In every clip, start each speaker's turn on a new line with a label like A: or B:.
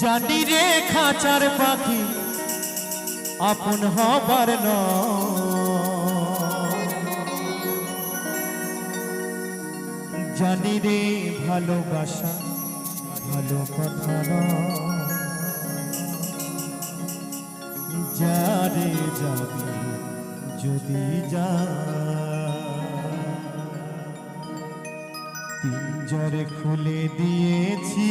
A: জানি রে খাঁচার পাখি আপন হবার নয়। জানি রে ভালোবাসা ভালো কথা নয়। যারে যাবি যদি যা পিঞ্জরে খুলে দিয়েছি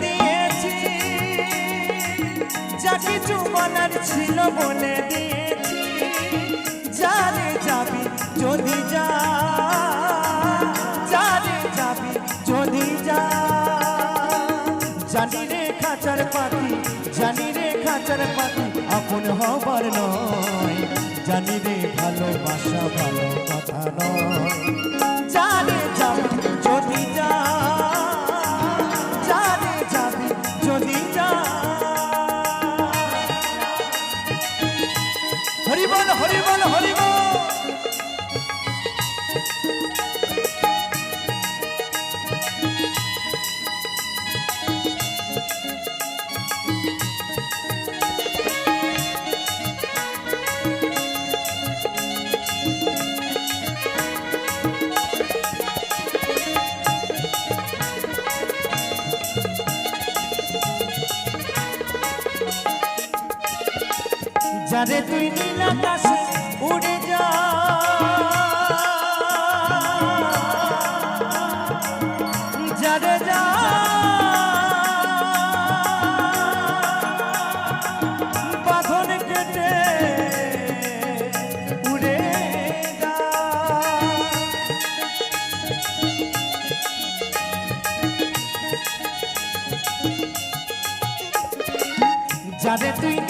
A: দিয়েছি। যা কিছু বলার ছিল বলে দিয়েছি। যারে যাবি, যদি যা। যারে যাবি, যদি যা। জানি রে খাঁচার পাখি, জানি রে খাঁচার পাখি, আপন হবার নয়। জানি রে ভালোবাসা ভালো কথা নয়। হরি বল হরি যারে তুই নীল আকাশে উড়ে যা। যারে যা। বাঁধন কেটে উড়ে যা। যারে তুই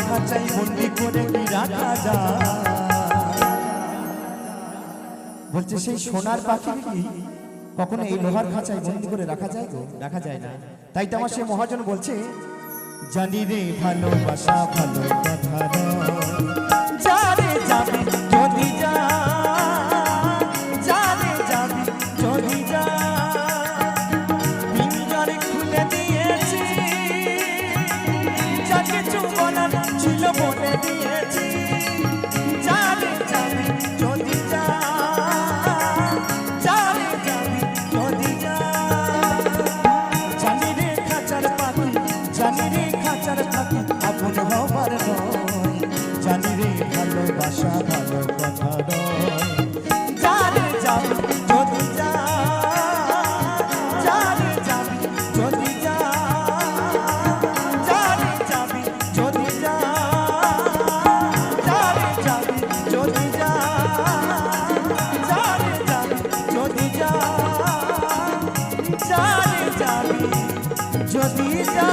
A: খাঁচাই বন্দি করে কি রাখা যায়? বলছে সেই সোনার পাখি কি? কখনো এই লোহার খাঁচায় বন্দি করে রাখা যায় গো? রাখা যায় না। তাই তো আমার সে মহাজন বলছে জানি রে ভালোবাসা, ভালো কথা যারে যাবি যদি যা। যারে যাবি যদি যা। পিঞ্জরে খুলে দিয়েছি। যা কিছু ছিল বলে দিয়েছি। রে খাঁচার আপন হবার নয়। জানি রে ভালোবাসা ভালো কথা নয়। যারে যাবি যদি যা, যারে যাবি যদি যা, যারে যাবি যদি যা, যারে যাবি যদি যা, যারে যাবি যদি যা, যারে যাবি যদি যা।